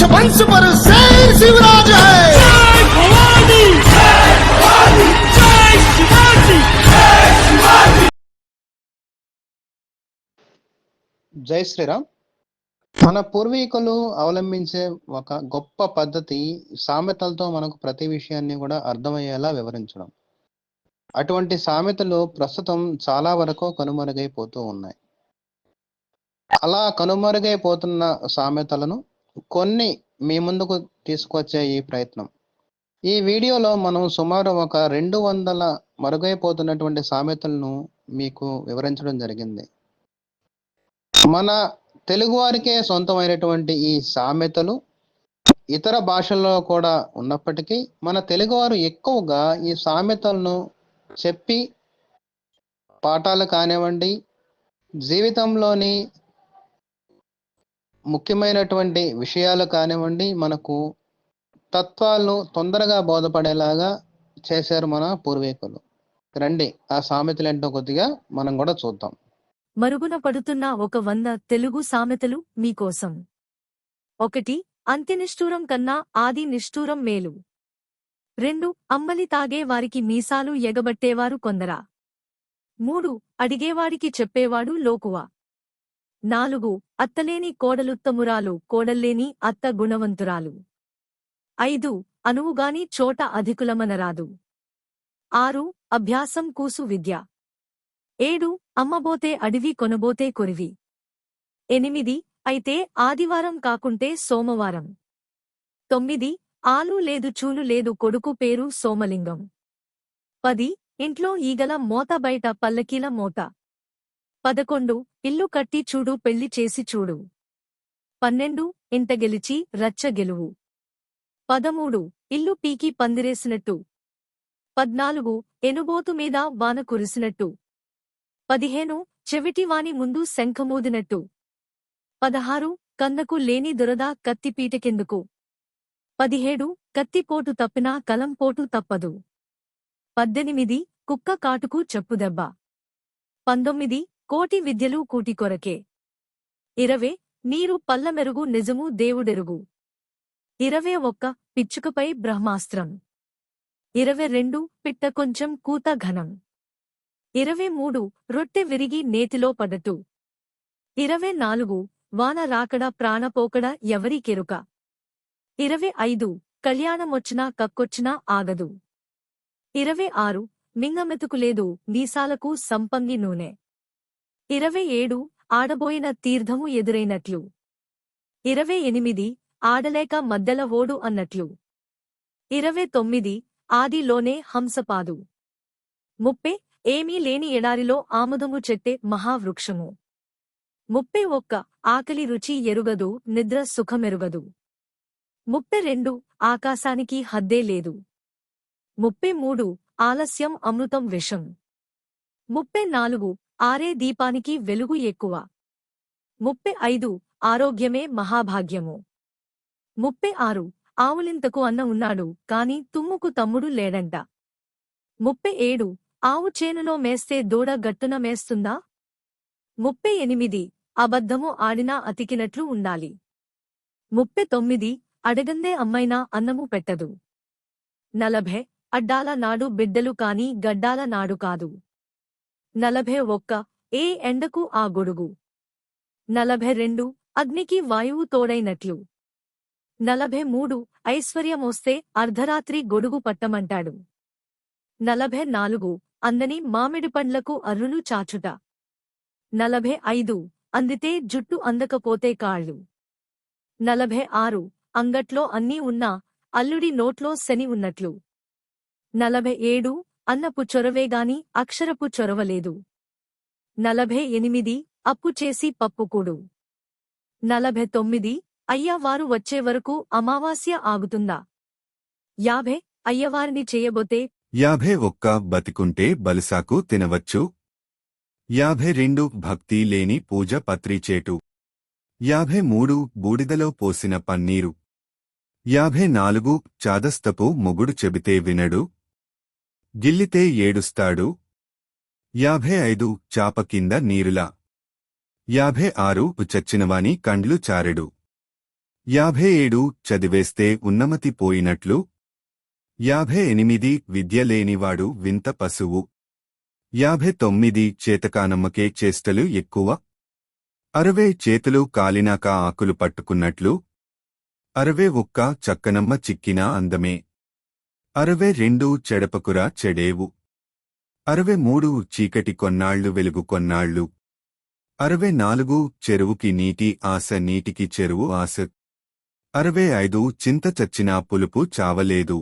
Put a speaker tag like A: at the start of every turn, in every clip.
A: वंश पर शेर शिवराज है
B: జై శ్రీరామ్ మన పూర్వీకులు అవలంబించే ఒక గొప్ప పద్ధతి సామెతలతో మనకు ప్రతి విషయాన్ని కూడా అర్థమయ్యేలా వివరించడం అటువంటి సామెతలు ప్రస్తుతం చాలా వరకు కనుమరుగైపోతూ ఉన్నాయి అలా కనుమరుగైపోతున్న సామెతలను కొన్ని మీ ముందుకు తీసుకొచ్చే ఈ ప్రయత్నం. ఈ వీడియోలో మనం సుమారు ఒక రెండు వందల మరుగైపోతున్నటువంటి సామెతలను మీకు వివరించడం జరిగింది. మన తెలుగువారికే సొంతమైనటువంటి ఈ సామెతలు ఇతర భాషల్లో కూడా ఉన్నప్పటికీ మన తెలుగువారు ఎక్కువగా ఈ సామెతలను చెప్పి పాఠాలు కానివ్వండి జీవితంలోని ముఖ్యమైనటువంటి విషయాలు కానివ్వండి మనకు తత్వాలను తొందరగా బోధపడేలాగా చేశారు మన పూర్వీకులు. రండి ఆ సామెతలు ఏంటో కొద్దిగా మనం కూడా చూద్దాం.
C: మరుగున పడుతున్న ఒక వంద తెలుగు సామెతలు మీకోసం ఒకటి అంత్యనిష్ఠూరం కన్నా ఆది నిష్ఠూరం మేలు. రెండు అమ్మలి తాగే వారికి మీసాలు ఎగబట్టేవారు కొందరా. మూడు అడిగేవాడికి చెప్పేవాడు లోకువా. నాలుగు అత్తలేని కోడలుత్తమురాలు కోడల్లేని అత్త గుణవంతురాలు. ఐదు అనువుగాని చోట అధికులమనరాదు. ఆరు అభ్యాసం కూసు విద్య. ఏడు అమ్మబోతే అడివి కొనబోతే కొరివి. ఎనిమిది అయితే ఆదివారం కాకుంటే సోమవారం. తొమ్మిది ఆలు లేదు చూలు లేదు కొడుకు పేరు సోమలింగం. పది ఇంట్లో ఈగల మోత బయట పల్లకీల మోత. పదకొండు ఇల్లు కట్టి చూడు పెళ్ళి చేసి చూడు. పన్నెండు ఇంట గెలిచి రచ్చ గెలువు. పదమూడు ఇల్లు పీకి పందిరేసినట్టు. పద్నాలుగు ఎనుబోతు మీద వాన కురిసినట్టు. పదిహేను చెవిటివాని ముందు శంఖమూదినట్టు. పదహారు కన్నకు లేని దొరద కత్తిపీటకెందుకు పదిహేడు కత్తిపోటు తప్పినా కలంపోటు తప్పదు. పద్దెనిమిది కుక్క కాటుకు చెప్పుదెబ్బ పంతొమ్మిది కోటి విద్యలు కూటి కొరకే. ఇరవే నీరు పల్లమెరుగు నిజము దేవుడెరుగు. ఇరవే ఒక్క పిచ్చుకపై బ్రహ్మాస్త్రం. ఇరవై రెండు పిట్ట కొంచెం కూత ఘనం. ఇరవై మూడు రొట్టె విరిగి నేతిలో పడటు ఇరవై నాలుగు వాన రాకడ ప్రాణపోకడ ఎవరికెరుక ఇరవై ఐదు కళ్యాణమొచ్చినా కక్కొచ్చినా ఆగదు. ఇరవై ఆరు మింగమెతుకులేదు మీసాలకు సంపంగి నూనె. ఇరవై ఏడు ఆడబోయిన తీర్థము ఎదురైనట్లు. ఇరవై ఎనిమిది ఆడలేక మద్దెల ఓడు అన్నట్లు. ఇరవై తొమ్మిది ఆదిలోనే హంసపాదు. ముప్పై ఏమీ లేని ఎడారిలో ఆముదము చెట్టే మహావృక్షము. ముప్పై ఒక్క ఆకలి రుచి ఎరుగదు నిద్ర సుఖమెరుగదు. ముప్పై రెండు ఆకాశానికి హద్దే లేదు. ముప్పై మూడు ఆలస్యం అమృతం విషం. ముప్పై నాలుగు ఆరే దీపానికి వెలుగు ఎక్కువ. ముప్పై ఐదు ఆరోగ్యమే మహాభాగ్యము. ముప్పై ఆరు ఆవులింతకు అన్న ఉన్నాడు కాని తుమ్ముకు తమ్ముడు లేడంట. ముప్పై ఏడు ఆవు చేనులో మేస్తే దూడ గట్టున మేస్తుందా? ముప్పై ఎనిమిది అబద్ధము ఆడినా అతికినట్లు ఉండాలి. ముప్పై తొమ్మిది అడగందే అమ్మైనా అన్నము పెట్టదు. నలభై అడ్డాల నాడు బిడ్డలు కాని గడ్డాల నాడు కాదు. నలభై ఒక్క ఏ ఎండకు ఆ గొడుగు? నలభై రెండు అగ్నికి వాయువు తోడైనట్లు. నలభై మూడు ఐశ్వర్యమోస్తే అర్ధరాత్రి గొడుగు పట్టమంటాడు. నలభై నాలుగు అందని మామిడి పండ్లకు అర్రులు చాచుట. నలభై ఐదు అందితే జుట్టు అందకపోతే కాళ్ళు. నలభై ఆరు అంగట్లో అన్నీ ఉన్నా అల్లుడి నోట్లో శని ఉన్నట్లు. నలభై ఏడు అన్నపు చొరవేగాని అక్షరపు చొరవలేదు. నలభై ఎనిమిది అప్పు చేసి పప్పుకూడు నలభై తొమ్మిది అయ్యవారు వచ్చే వరకు అమావాస్య ఆగుతుందా? యాభై అయ్యవారిని చేయబోతే
D: యాభై ఒక్క బతికుంటే బలిసాకు తినవచ్చు. యాభై రెండు భక్తి లేని పూజ పత్రిచేటు యాభై మూడు బూడిదలో పోసిన పన్నీరు. యాభై నాలుగు చాదస్తపు మొగుడు చెబితే వినడు. గిల్లితే ఏడుస్తాడు. యాభై ఐదు చాప కింద నీరులా. యాభై ఆరు చచ్చినవాని కండ్లు చారెడు. యాభై ఏడు చదివేస్తే ఉన్నమతి పోయినట్లు. యాభై ఎనిమిది విద్య లేనివాడు వింత పశువు. యాభై తొమ్మిది చేతకానమ్మకే చేష్టలు ఎక్కువ. అరవై చేతులు కాలినాక ఆకులు పట్టుకున్నట్లు. అరవై ఒక్క చక్కనమ్మ చిక్కినా అందమే. అరవై రెండు చెడపకురా చెడేవు. అరవై మూడు చీకటి కొన్నాళ్ళు వెలుగు కొన్నాళ్ళు అరవై నాలుగు చెరువుకి నీటి ఆశ నీటికి చెరువు ఆశ. అరవై ఐదు చింత చచ్చినా పులుపు చావలేదు.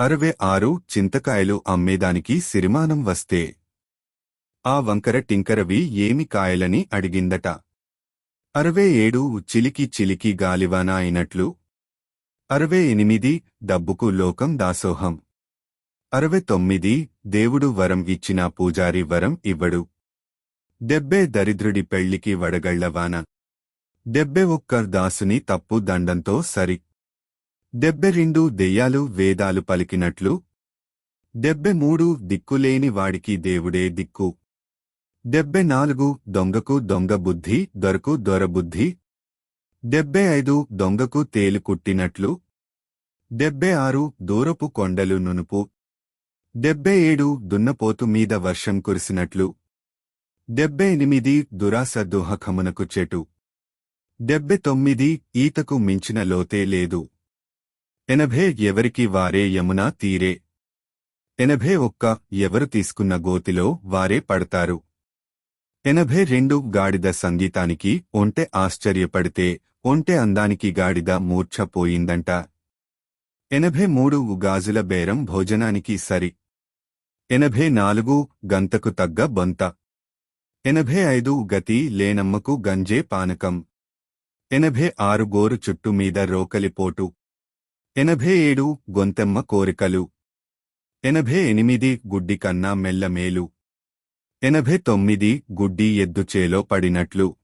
D: అరవై ఆరు చింతకాయలు అమ్మేదానికి సిరిమానం వస్తే. ఆ వంకర టింకరవి ఏమి కాయలని అడిగిందట. అరవై ఏడు చిలికి చిలికి గాలివాన అయినట్లు అరవై ఎనిమిది డబ్బుకు లోకం దాసోహం. అరవై తొమ్మిది దేవుడు వరం ఇచ్చిన పూజారి వరం ఇవ్వడు. దెబ్బే దరిద్రుడి పెళ్ళికి వడగళ్ళవాన దెబ్బె ఒక్క దాసుని తప్పు దండంతో సరి. దెబ్బె రెండు దెయ్యాలు వేదాలు పలికినట్లు. దెబ్బె మూడు దిక్కులేని వాడికి దేవుడే దిక్కు. దెబ్బె నాలుగు దొంగకు దొంగ బుద్ధి దొరకు దొరబుద్ధి డెబ్బై ఐదు దొంగకు తేలు కుట్టినట్లు. డెబ్బై ఆరు దూరపు కొండలు నునుపు. డెబ్బై ఏడు దున్నపోతు మీద వర్షం కురిసినట్లు. దెబ్బె ఎనిమిది దురాస దుహకమునకు చెటు. దెబ్బె తొమ్మిది ఈతకు మించిన లోతే లేదు. ఎనభై ఎవరికి వారే యమునా తీరే. ఎనభై ఒక్క ఎవరు తీసుకున్న గోతిలో వారే పడతారు. ఎనభై రెండు గాడిద సంగీతానికి ఒంటె ఆశ్చర్యపడితే ఒంటె అందానికి గాడిద మూర్ఛపోయిందంట ఎనభై మూడు గాజుల బేరం భోజనానికి సరి. ఎనభై నాలుగు గంతకు తగ్గ బొంత. ఎనభై ఐదు గతి లేనమ్మకు గంజే పానకం. ఎనభై ఆరు గోరు చుట్టు మీద రోకలిపోటు ఎనభై ఏడు గొంతెమ్మ కోరికలు. ఎనభై ఎనిమిది గుడ్డి కన్నా మెల్లమేలు ఎనభై తొమ్మిది గుడ్డి ఎద్దు చేలో పడినట్లు.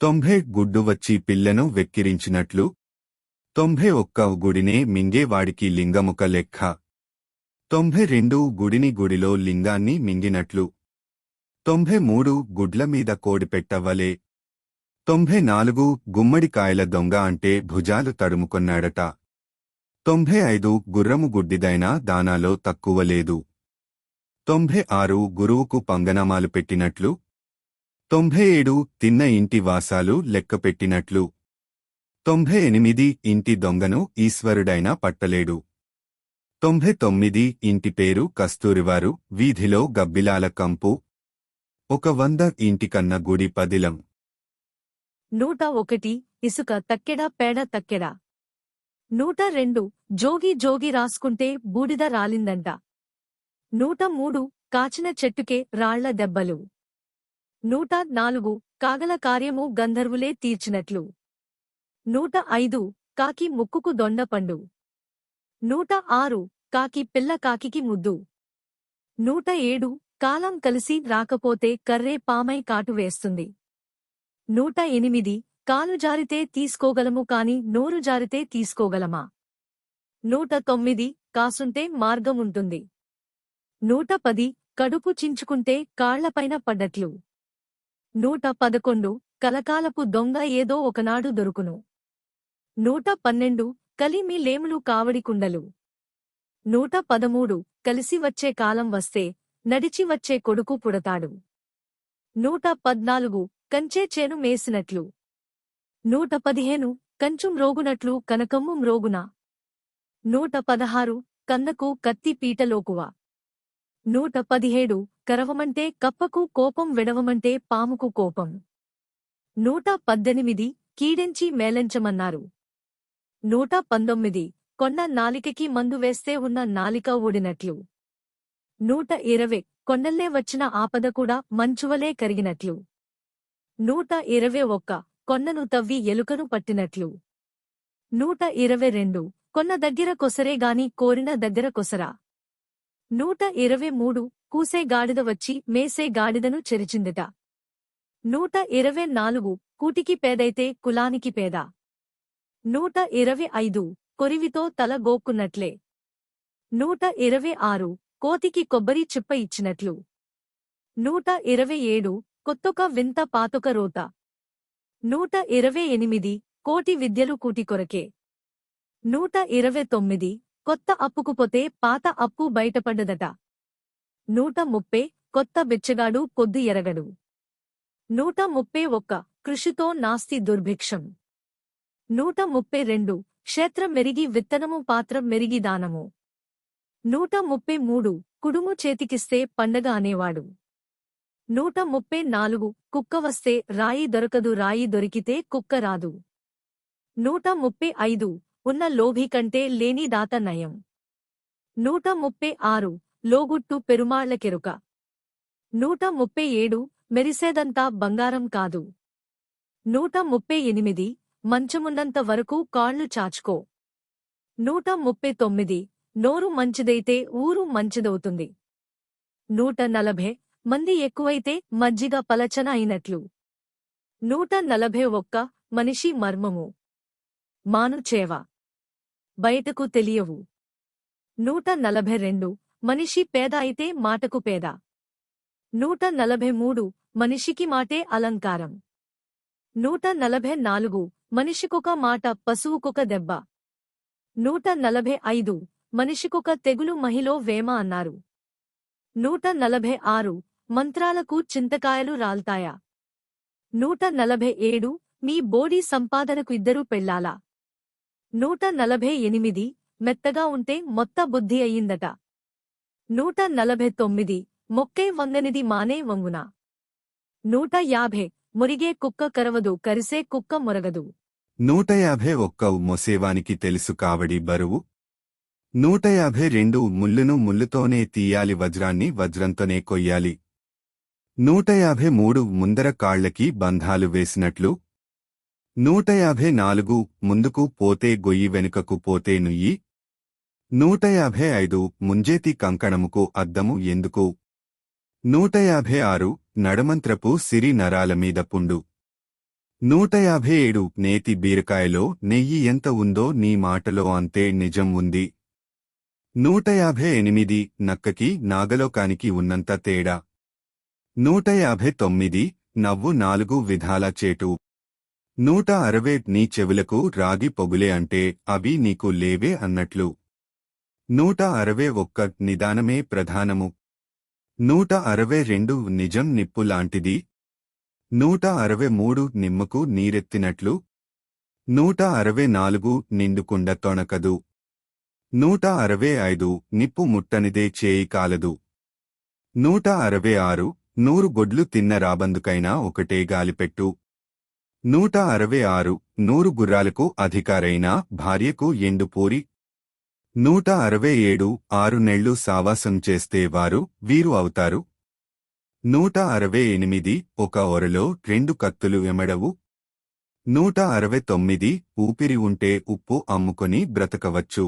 D: తొంభై గుడ్డు వచ్చి పిల్లను వెక్కిరించినట్లు తొంభై ఒక్క గుడినే మింగేవాడికి లింగముక లెక్క. తొంభై రెండు గుడిని గుడిలో లింగాన్ని మింగినట్లు. తొంభై మూడు గుడ్ల మీద కోడిపెట్టవలే తొంభై నాలుగు గుమ్మడికాయల దొంగ అంటే భుజాలు తడుముకొన్నాడట. తొంభై ఐదు గుర్రము గుడ్డిదైనా దానాలో తక్కువ లేదు. తొంభై ఆరు గురువుకు పంగనామాలు పెట్టినట్లు తొంభై ఏడు తిన్న ఇంటి వాసాలు లెక్కపెట్టినట్లు. తొంభై ఎనిమిది ఇంటి దొంగను ఈశ్వరుడైనా పట్టలేడు. తొంభై తొమ్మిది ఇంటి పేరు కస్తూరివారు వీధిలో గబ్బిలాల కంపు. ఒక వంద ఇంటికన్న గుడి పదిలం.
C: నూట ఒకటి ఇసుక తక్కెడ పేడ తక్కెడ? నూట రెండు జోగి జోగి రాసుకుంటే బూడిద రాలిందంట. నూట మూడు కాచిన చెట్టుకే రాళ్ళ దెబ్బలు. నూట నాలుగు కాగల కార్యము గంధర్వులే తీర్చినట్లు. నూట ఐదు కాకి ముక్కుకు దొండపండు నూట ఆరు కాకి పిల్ల కాకికి ముద్దు. నూట ఏడు కాలం కలిసి రాకపోతే కర్రే పామై కాటు వేస్తుంది. నూట ఎనిమిది కాలు జారితే తీసుకోగలము కాని నోరు జారితే తీసుకోగలమా? నూట తొమ్మిది కాసుంటే మార్గముంటుంది. నూట పది కడుపు చించుకుంటే కాళ్ళపైన పడ్డట్లు. నూట పదకొండు కలకాలపు దొంగ ఏదో ఒకనాడు దొరుకును. నూట పన్నెండు కలిమి లేములు కావడి కుండలు. నూట పదమూడు కలిసి వచ్చే కాలం వస్తే నడిచి వచ్చే కొడుకు పుడతాడు. నూట పద్నాలుగు కంచే చేను మేసినట్లు. నూట పదిహేను కంచు మ్రోగునట్లు కనకమ్ము మ్రోగున. నూట పదహారు కన్నకు కత్తి పీటలోకువ నూట పదిహేడు కరవమంటే కప్పకు కోపం విడవమంటే పాముకు కోపం. నూట పద్దెనిమిది కీడెంచి మేలంచమన్నారు. నూట పంతొమ్మిది కొన్న నాలికకి మందు వేస్తే ఉన్న నాలిక ఊడినట్లు. నూట ఇరవై కొండల్లే వచ్చిన ఆపద కూడా మంచువలే కరిగినట్లు. నూట ఇరవై ఒక్క కొన్నను తవ్వి ఎలుకను పట్టినట్లు. నూట ఇరవై రెండు కొన్న దగ్గర కొసరే గాని కోరిన దగ్గర కొసరా. నూట ఇరవై మూడు కూసే గాడిద వచ్చి మేసే గాడిదను చెరిచిందిట. నూట ఇరవై నాలుగు కూటికి పేదైతే కులానికి పేద. నూట ఇరవై ఐదు కొరివితో తల గోక్కున్నట్లే. నూట ఇరవై ఆరు కోతికి కొబ్బరి చిప్ప ఇచ్చినట్లు. నూట ఇరవై ఏడు కొత్తొక వింత పాతొక రోత. నూట ఇరవై ఎనిమిది కోటి విద్యలు కూటి కొరకే. నూట ఇరవై తొమ్మిది కొత్త అప్పుకు పోతే పాత అప్పు బయటపడ్డదట నూట ముప్పై కొత్త బిచ్చగాడు పొద్దు ఎరగడు. నూట ముప్పై ఒక్క కృషితో నాస్తి దుర్భిక్షం. నూట ముప్పై రెండు క్షేత్రం మెరిగి విత్తనము పాత్రం మెరిగి దానము. నూట ముప్పై మూడు కుడుము చేతికిస్తే పండగ అనేవాడు. నూట ముప్పై నాలుగు కుక్క వస్తే రాయి దొరకదు రాయి దొరికితే కుక్క రాదు. నూట ముప్పై ఐదు ఉన్న లోభి కంటే లేని దాత నయం. నూట ముప్పై ఆరు లోగుట్టు పెరుమాళ్ళకెరుక నూట ముప్పై ఏడు మెరిసేదంతా బంగారం కాదు. నూట ముప్పై ఎనిమిది మంచమున్నంత వరకు కాళ్ళు చాచుకో. నూట ముప్పై తొమ్మిది నోరు మంచిదైతే ఊరు మంచిదవుతుంది. నూట నలభై మంది ఎక్కువైతే మజ్జిగ పలచన అయినట్లు. నూట నలభై ఒక్క మనిషి మర్మము. మాను చేవ బయటకు తెలియవు. నూట నలభై రెండు మనిషి పేద అయితే మాటకు పేద. నూట నలభై మూడు మనిషికి మాటే అలంకారం. నూట నలభై నాలుగు మనిషికొక మాట పశువుకొక దెబ్బ. నూట నలభై ఐదు మనిషికొక తెగులు మహిళ వేమ అన్నారు. నూట నలభై ఆరు మంత్రాలకు చింతకాయలు రాల్తాయా? నూట నలభై ఏడు మీ బోడీ సంపాదనకు ఇద్దరూ పెళ్ళాలా? నూట నలభై ఎనిమిది మెత్తగా ఉంటే మొత్త బుద్ధి అయ్యిందట. నూట నలభై తొమ్మిది మొక్కే వంగనిది మానే వంగున. నూట యాభై మురిగే కుక్క కరవదు కరిసే కుక్క మురగదు.
D: నూట యాభై ఒక్క మొసేవానికి తెలుసు కావడి బరువు? నూట యాభై రెండు ముల్లును ముల్లుతోనే తీయాలి వజ్రాన్ని వజ్రంతోనే కొయ్యాలి. నూట యాభై మూడు ముందర కాళ్ళకి బంధాలు వేసినట్లు నూట యాభై నాలుగు ముందుకు పోతే గొయ్యి వెనుకకు పోతే నుయ్యి. నూట యాభై ఐదు ముంజేతి కంకణముకు అద్దము ఎందుకు? నూట యాభై ఆరు నడమంత్రపు సిరి నరాల మీద పుండు. నూట యాభై ఏడు నేతి బీరకాయలో నెయ్యి ఎంత ఉందో నీ మాటలో అంతే నిజం ఉంది. నూట యాభై ఎనిమిది నక్కకి నాగలోకానికి ఉన్నంత తేడా. నూట యాభై తొమ్మిది నవ్వు నాలుగు విధాల చేటు. నూట అరవై నీ చెవులకు రాగి పొగులే అంటే అవి నీకు లేవే అన్నట్లు. నూట అరవై ఒక్క నిదానమే ప్రధానము. నూట అరవై రెండు నిజం నిప్పు లాంటిది. నూట అరవై మూడు నిమ్మకు నీరెత్తినట్లు. నూట అరవై నాలుగు నిండుకుండ తొణకదు. నూట అరవై ఐదు నిప్పు ముట్టనిదే చేయి కాలదు. నూట అరవై ఆరు నూరు గొడ్లు తిన్న రాబందుకైనా ఒకటే గాలిపెట్టు. నూట అరవై ఆరు నూరు గుర్రాలకు అధికారైన భార్యకు ఎండుపూరి నూట అరవై ఏడు ఆరు నెళ్ళు సావాసం చేస్తే వారు వీరు అవుతారు. నూట అరవై ఎనిమిది ఒక ఒరలో రెండు కత్తులు ఎమడవు. నూట అరవై తొమ్మిది ఊపిరి ఉంటే ఉప్పు అమ్ముకొని బ్రతకవచ్చు.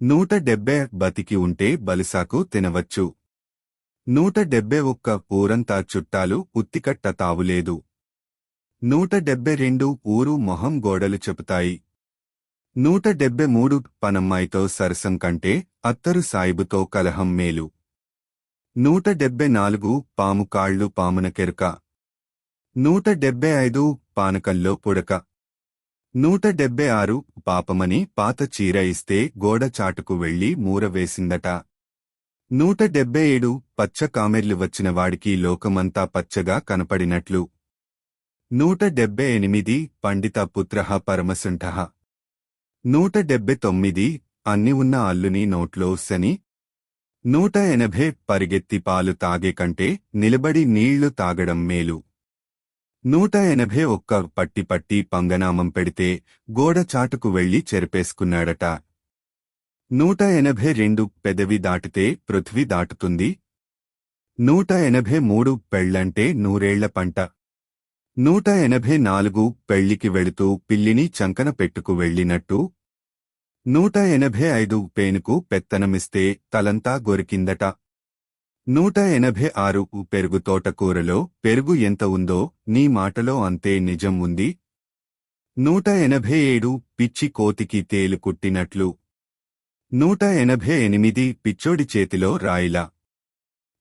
D: నూట డెబ్బై బతికి ఉంటే బలిసాకు తినవచ్చు. నూట డెబ్బై ఒక్క ఊరంతా చుట్టాలు ఉత్తికట్ట తావులేదు. నూట డెబ్బై రెండు ఊరు మొహం గోడలు చెబుతాయి. నూట డెబ్బై మూడు పనమ్మాయితో సరసం కంటే అత్తరు సాయిబుతో కలహం మేలు. నూట డెబ్బై నాలుగు పాము కాళ్ళు పామున కెరుక. నూట డెబ్బై ఐదు పానకంలో పుడక. నూట డెబ్బై ఆరు పాపమని పాత చీర ఇస్తే గోడ చాటుకు వెళ్ళి మూరవేసిందట నూట డెబ్బై ఏడు పచ్చ కామెర్లు వచ్చిన వాడికి లోకమంతా పచ్చగా కనపడినట్లు. నూట డెబ్బై ఎనిమిది పండిత పుత్రః పరమసుంఠః నూట డెబ్బై తొమ్మిది అన్ని ఉన్న అల్లుని నోట్లో శని. నూట ఎనభై పరిగెత్తి పాలు తాగే కంటే నిలబడి నీళ్ళు తాగడం మేలు. నూట ఎనభై ఒక్క పట్టి పట్టి పంగనామం పెడితే గోడ చాటుకు వెళ్ళి చెరిపేసుకున్నాడట. నూట ఎనభై రెండు పెదవి దాటితే పృథ్వీ దాటుతుంది. నూట ఎనభై మూడు పెళ్ళంటే నూరేళ్ళ పంట. నూట ఎనభై నాలుగు పెళ్ళికి వెళుతూ పిల్లిని చంకన పెట్టుకు వెళ్ళినట్టు నూట ఎనభై ఐదు పేనుకు పెత్తనమిస్తే తలంతా గొరికిందట. నూట ఎనభై ఆరు పెరుగు తోటకూరలో పెరుగు ఎంత ఉందో నీ మాటలో అంతే నిజం ఉంది. నూట ఎనభై ఏడు పిచ్చి కోతికి తేలు కుట్టినట్లు. నూట ఎనభై ఎనిమిది పిచ్చోడి చేతిలో రాయిలా.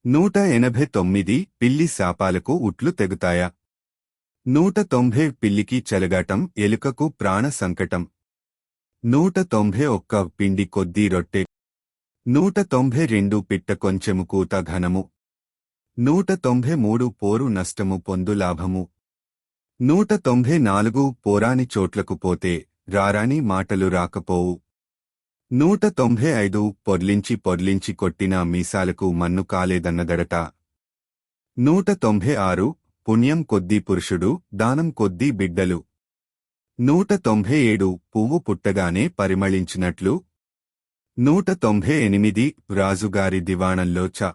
D: నూట ఎనభై తొమ్మిది పిల్లి శాపాలకు ఉట్లు తెగుతాయా. నూట తొంభై పిల్లికి చెలగాటం ఎలుకకు ప్రాణ సంకటం. నూట తొంభై ఒక్క పిండి కొద్దీ రొట్టె. నూట తొంభై రెండు పిట్ట కొంచెము కూత ఘనము. నూట తొంభై మూడు పోరు నష్టము పొందు లాభము. నూట తొంభై నాలుగు పోరాని చోట్లకు పోతే రారాని మాటలు రాకపోవు. నూట తొంభై ఐదు పొర్లించి పొర్లించి కొట్టిన మీసాలకు మన్ను కాలేదన్నదడట. నూట తొంభై ఆరు పుణ్యం కొద్దీ పురుషుడు దానం కొద్దీ బిడ్డలు. నూట తొంభై ఏడు పువ్వు పుట్టగానే పరిమళించినట్లు. నూట తొంభై ఎనిమిది రాజుగారి దివాణంలో చ.